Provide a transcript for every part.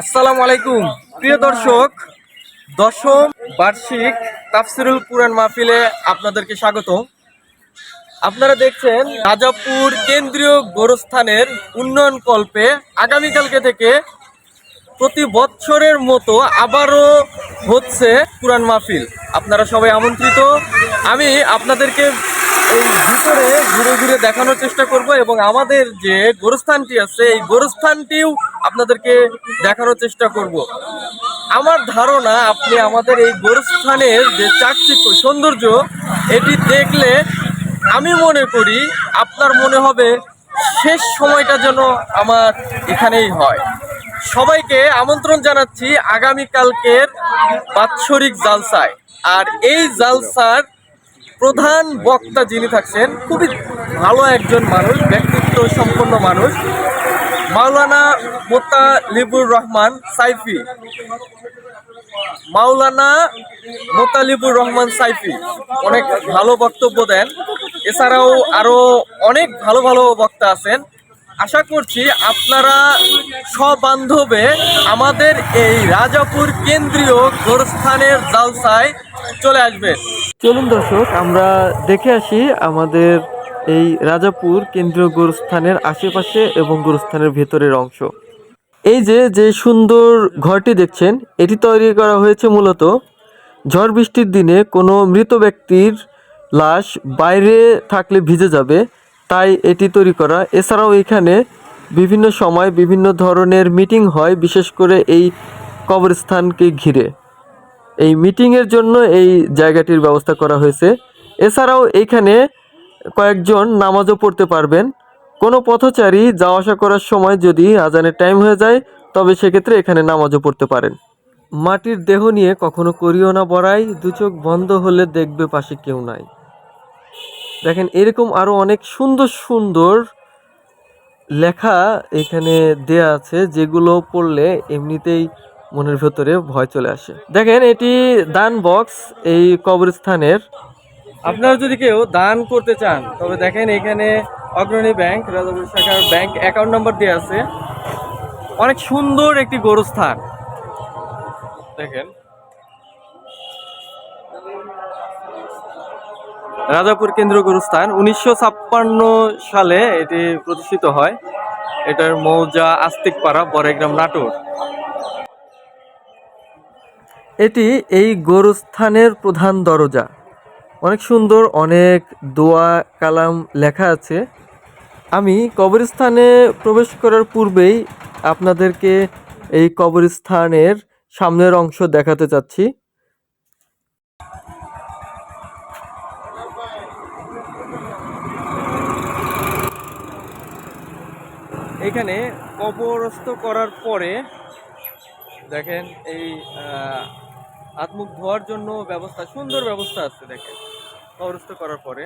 আসসালামু আলাইকুম। প্রিয় দর্শক, দশম বার্ষিক তাফসিরুল কুরআন মাহফিলে আপনাদেরকে স্বাগত আপনারা দেখছেন রাজাপুর কেন্দ্রীয় গোরস্থানের উন্নয়ন কল্পে আগামীকালকে থেকে প্রতি বছরের মতো আবারও হচ্ছে কুরআন মাহফিল। আপনারা সবাই আমন্ত্রিত। আমি আপনাদেরকে এই ভিতরে ঘুরে ঘুরে দেখানোর চেষ্টা করব এবং আমাদের যে গোরস্থানটি আছে, এই গোরস্থানটিও আপনাদেরকে দেখানোর চেষ্টা করব। আমার ধারণা আপনি আমাদের এই গোরস্থানের যে চাকচিক্য, সৌন্দর্য, এটি দেখলে আমি মনে করি আপনার মনে হবে শেষ সময়টা যেন আমার এখানেই হয়। সবাইকে আমন্ত্রণ জানাচ্ছি আগামীকালকের বাৎসরিক জালসায়। আর এই জালসার প্রধান বক্তা যিনি থাকছেন, খুবই ভালো একজন মানুষ, ব্যক্তিত্ব সম্পন্ন মানুষ, মাওলানা মোতালিবুর রহমান সাইফি। মাওলানা মোতালিবুর রহমান সাইফি, অনেক ভালো বক্তব্য দেন। এছাড়াও আরও অনেক ভালো ভালো বক্তা আছেন। আশা করছি আপনারা সবান্ধবে আমাদের এই রাজাপুর কেন্দ্রীয় গোরস্থানের জালসায় চলে আসবেন। চলুন দর্শক, আমরা দেখে আসি আমাদের এই রাজাপুর কেন্দ্রীয় গোরস্থানের আশেপাশে এবং গোরস্থানের ভেতরের অংশ। এই যে যে সুন্দর ঘরটি দেখছেন, এটি তৈরি করা হয়েছে মূলত ঝড় বৃষ্টির দিনে কোনো মৃত ব্যক্তির লাশ বাইরে থাকলে ভিজে যাবে তাই এটি তৈরি করা। এছাড়াও এখানে বিভিন্ন সময় বিভিন্ন ধরনের মিটিং হয়, বিশেষ করে এই কবরস্থানকে ঘিরে। এই মিটিংয়ের জন্য এই জায়গাটির ব্যবস্থা করা হয়েছে। এছাড়াও এখানে কয়েকজন নামাজও পড়তে পারবেন। কোনো পথচারী যাওয়া আসা করার সময় যদি আজানের টাইম হয়ে যায়, তবে সেক্ষেত্রে এখানে নামাজও পড়তে পারেন। মাটির দেহ নিয়ে কখনো করিও না বড়াই, দু চোখ বন্ধ হলে দেখবে পাশে কেউ নাই। দেখেন এরকম আরও অনেক সুন্দর সুন্দর লেখা এখানে দেয়া আছে, যেগুলো পড়লে এমনিতেই মনের ভেতরে ভয় চলে আসে। দেখেন এটি দান বক্স এই কবরস্থানের। আপনারা যদি কেউ দান করতে চান, তবে দেখেন এখানে অগ্রণী ব্যাংক রাজাপুর শাখার ব্যাংক অ্যাকাউন্ট নাম্বার দেওয়া আছে। অনেক সুন্দর একটি গোরস্থান। দেখেন। রাজাপুর কেন্দ্র গোরস্থান উনিশশো সালে এটি প্রতিষ্ঠিত হয়। এটার মৌজা আস্তিক পাড়া বড়াইগ্রাম নাটোর। এটি এই গোরস্থানের প্রধান দরজা। অনেক সুন্দর, অনেক দোয়া কালাম লেখা আছে। আমি কবরস্থানে প্রবেশ করার পূর্বেই আপনাদেরকে এই কবরস্থানের সামনের অংশ দেখাতে চাচ্ছি। এখানে কবরস্থ করার পরে দেখেন এই আহ, হাত মুখ ধোয়ার জন্য ব্যবস্থা সুন্দর ব্যবস্থা আছে দেখেন। কবরস্থ করার পরে।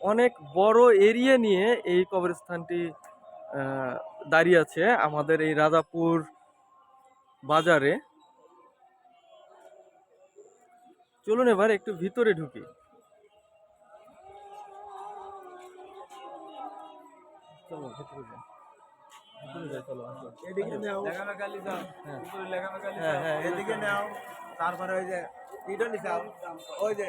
অনেক বড় এরিয়া নিয়ে এই কবরস্থানটি দাঁড়িয়ে আছে আমাদের এই রাজাপুর বাজারে। চলুন এবার একটু ভিতরে ঢুকি। চলো ভিতরে যাই ভিতরে যাই চলো আসো। এদিকে নাও। লেখামেখালি যাও। হ্যাঁ। উপরে লেখামেখালি হ্যাঁ, হ্যাঁ, এদিকে নাও। তারপরে ওই যে ওই যে।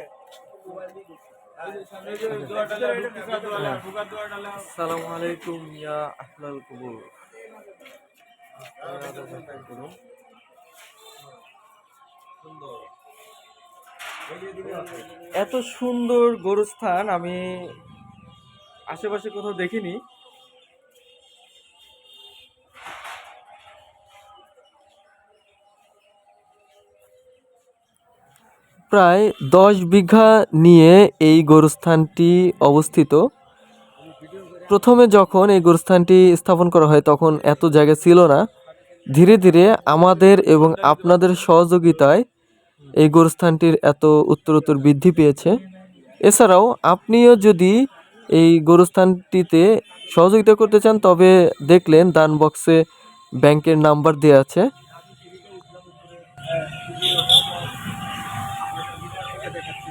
আসসালামু আলাইকুম ইয়া আহলাল কুবুর। এত সুন্দর গোরস্থান আমি আশেপাশে কোথাও দেখিনি। প্রায় দশ বিঘা নিয়ে এই গোরস্থানটি অবস্থিত। প্রথমে যখন এই গোরস্থানটি স্থাপন করা হয়, তখন এত জায়গা ছিল না। ধীরে ধীরে আমাদের এবং আপনাদের সহযোগিতায় এই গোরস্থানটির এত উত্তরোত্তর বৃদ্ধি পেয়েছে। এছাড়াও আপনিও যদি এই গোরস্থানটিতে সহযোগিতা করতে চান, তবে দেখলেন দান বক্সে ব্যাংকের নাম্বার দেওয়া আছে।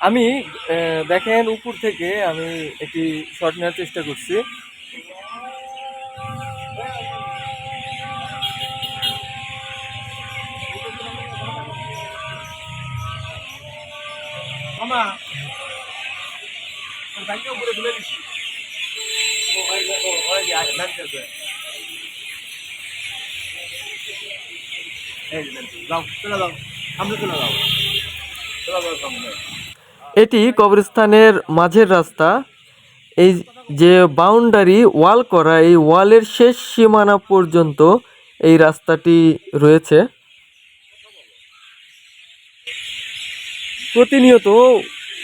আমি দেখেন উপর থেকে আমি একটি শট নেওয়ার চেষ্টা করছি। যাও, চলে যাও, সামনে চলে যাও। চলে যাও, সামনে। এটি কবরস্থানের মাঝের রাস্তা। এই যে বাউন্ডারি ওয়াল করা, এই ওয়ালের শেষ সীমানা পর্যন্ত এই রাস্তাটি রয়েছে। প্রতিনিয়ত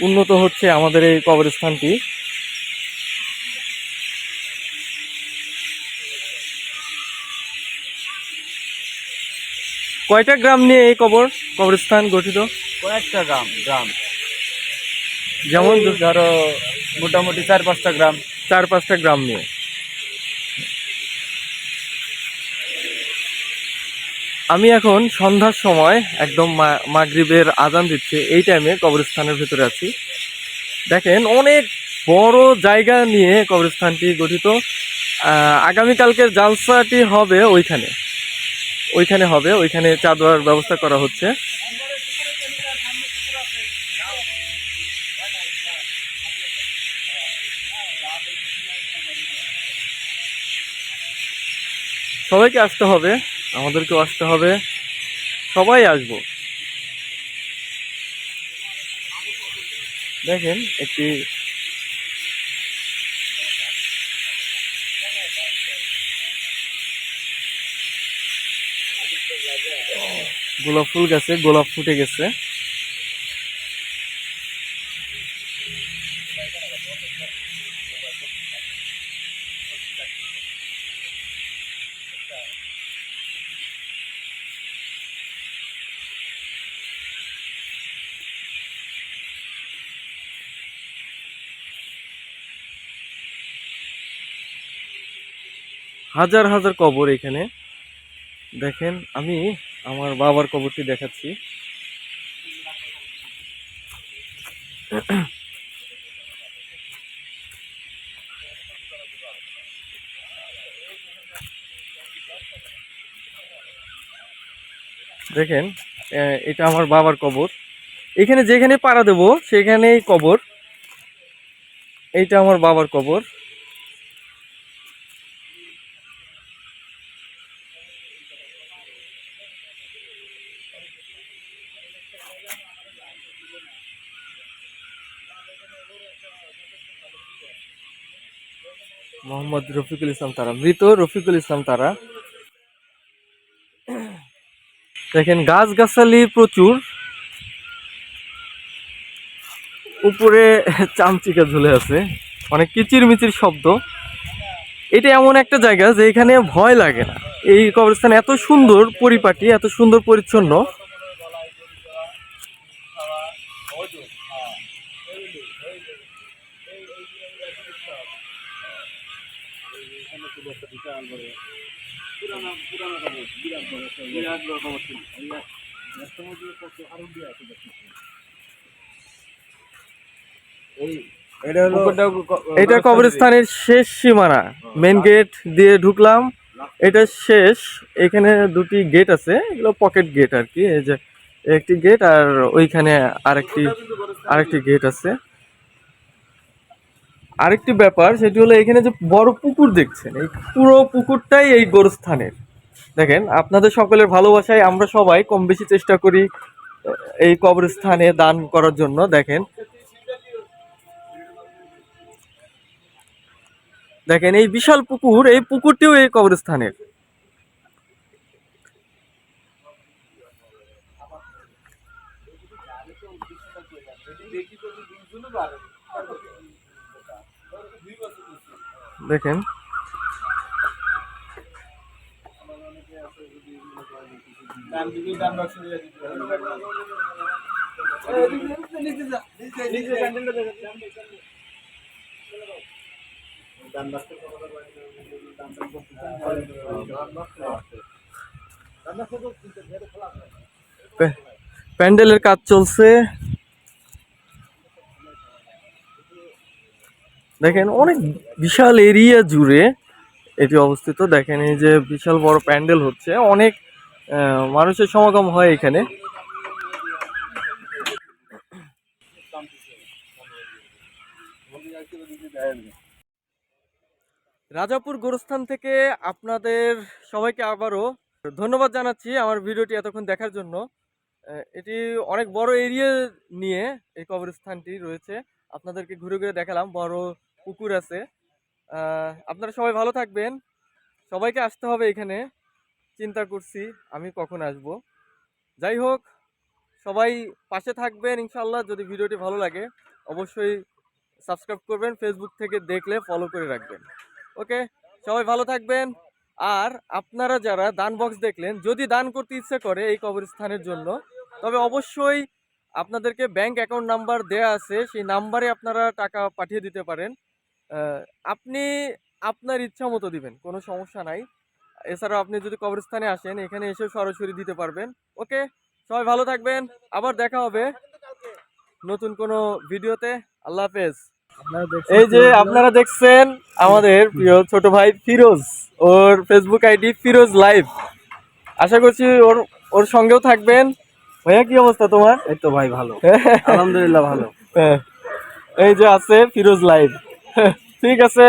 উন্নত হচ্ছে আমাদের এই কবরস্থানটি। কয়টা গ্রাম নিয়ে এই কবর, কবরস্থান গঠিত? কয়েকটা গ্রাম গ্রাম। যেমন ধরো মোটামুটি চার পাঁচটা গ্রাম, চার পাঁচটা গ্রাম নিয়ে। আমি এখন সন্ধ্যার সময় একদম মাগরিবের আজান দিচ্ছে, এই টাইমে কবরস্থানের ভেতরে আছি। দেখেন অনেক বড় জায়গা নিয়ে কবরস্থানটি গঠিত। আগামীকালকের জালসাটি হবে ওইখানে। ওইখানে হবে, ওইখানে চা দেওয়ার ব্যবস্থা করা হচ্ছে। সবাইকে আসতে হবে, আমাদেরকেও আসতে হবে, সবাই আসব। দেখেন একটি গোলাপ ফুল গাছে, গোলাপ ফুটে গেছে। হাজার হাজার কবর এখানে। দেখেন আমি আমার বাবার কবরটি দেখাচ্ছি। দেখেন এটা আমার বাবার কবর। এখানে যেখানে পাড়া দেবো, সেখানেই কবর। এইটা আমার বাবার কবর। মোহাম্মদ রফিকুল ইসলাম তারা, মৃত রফিকুল ইসলাম তারা। দেখেন গাছগাছালি প্রচুর। উপরে চামচিকা ঝুলে আছে। অনেক কিচির মিচির শব্দ। এটা এমন একটা জায়গা যে এখানে ভয় লাগে না। এই কবরস্থান এত সুন্দর পরিপাটি, এত সুন্দর পরিচ্ছন্ন। এটা কবরস্থানের শেষ সীমানা। মেন গেট দিয়ে ঢুকলাম। এটা শেষ। এখানে দুটি গেট আছে। এগুলো পকেট গেট আর কি। এই যে একটি গেট আর ওইখানে আরেকটি আরেকটি গেট আছে। আরেকটি ব্যাপার, সেটি হলো এখানে যে বড় পুকুর দেখছেন, এই পুরো পুকুরটাই এই গোরস্থানের। দেখেন, আপনাদের সকলের ভালোবাসায় আমরা সবাই কম বেশি চেষ্টা করি এই কবরস্থানে দান করার জন্য। দেখেন দেখেন, এই বিশাল পুকুর, এই পুকুরটিও এই কবরস্থানের। দেখেন প্যা- প্যান্ডেলের কাজ চলছে দেখেন অনেক বিশাল এরিয়া জুড়ে এটি অবস্থিত। দেখেন এই যে বিশাল বড় প্যান্ডেল হচ্ছে। অনেক মানুষের সমাগম হয় এখানে। রাজাপুর গোরস্থান থেকে আপনাদের সবাইকে আবারও ধন্যবাদ জানাচ্ছি আমার ভিডিওটি এতক্ষণ দেখার জন্য। এটি অনেক বড় এরিয়া নিয়ে এই কবরস্থানটি রয়েছে। আপনাদেরকে ঘুরে ঘুরে দেখালাম। বড় পুকুর আছে। আপনারা সবাই ভালো থাকবেন। সবাইকে আসতে হবে এখানে। চিন্তা করছি আমি কখন আসব। যাই হোক, সবাই পাশে থাকবেন ইনশাল্লাহ যদি ভিডিওটি ভালো লাগে, অবশ্যই সাবস্ক্রাইব করবেন ফেসবুক থেকে দেখলে ফলো করে রাখবেন। ওকে, সবাই ভালো থাকবেন। আর আপনারা যারা দান বক্স দেখলেন, যদি দান করতে ইচ্ছে করে এই কবরস্থানের জন্য, তবে অবশ্যই আপনাদেরকে ব্যাংক অ্যাকাউন্ট নাম্বার দেয়া আছে। সেই নাম্বারে আপনারা টাকা পাঠিয়ে দিতে পারেন। আপনি আপনার ইচ্ছা মতো দিবেন কোনো সমস্যা নাই। এছাড়াও আপনি যদি কবরস্থানে আসেন এখানে এসে সরাসরি দিতে পারবেন। ওকে? সবাই ভালো থাকবেন। আবার দেখা হবে নতুন কোনো ভিডিওতে। আল্লাহ হাফেজ। এই যে আপনারা দেখছেন আমাদের প্রিয় ছোট ভাই ফিরোজ। ওর ফেসবুক আইডি ফিরোজ লাইভ। আশা করছি ওর ওর সঙ্গেও থাকবেন। ভাইয়া কি অবস্থা তোমার? এই তো ভাই ভালো। আলহামদুলিল্লাহ ভালো। হ্যাঁ। এই যে আছে ফিরোজ লাইভ। ঠিক আছে।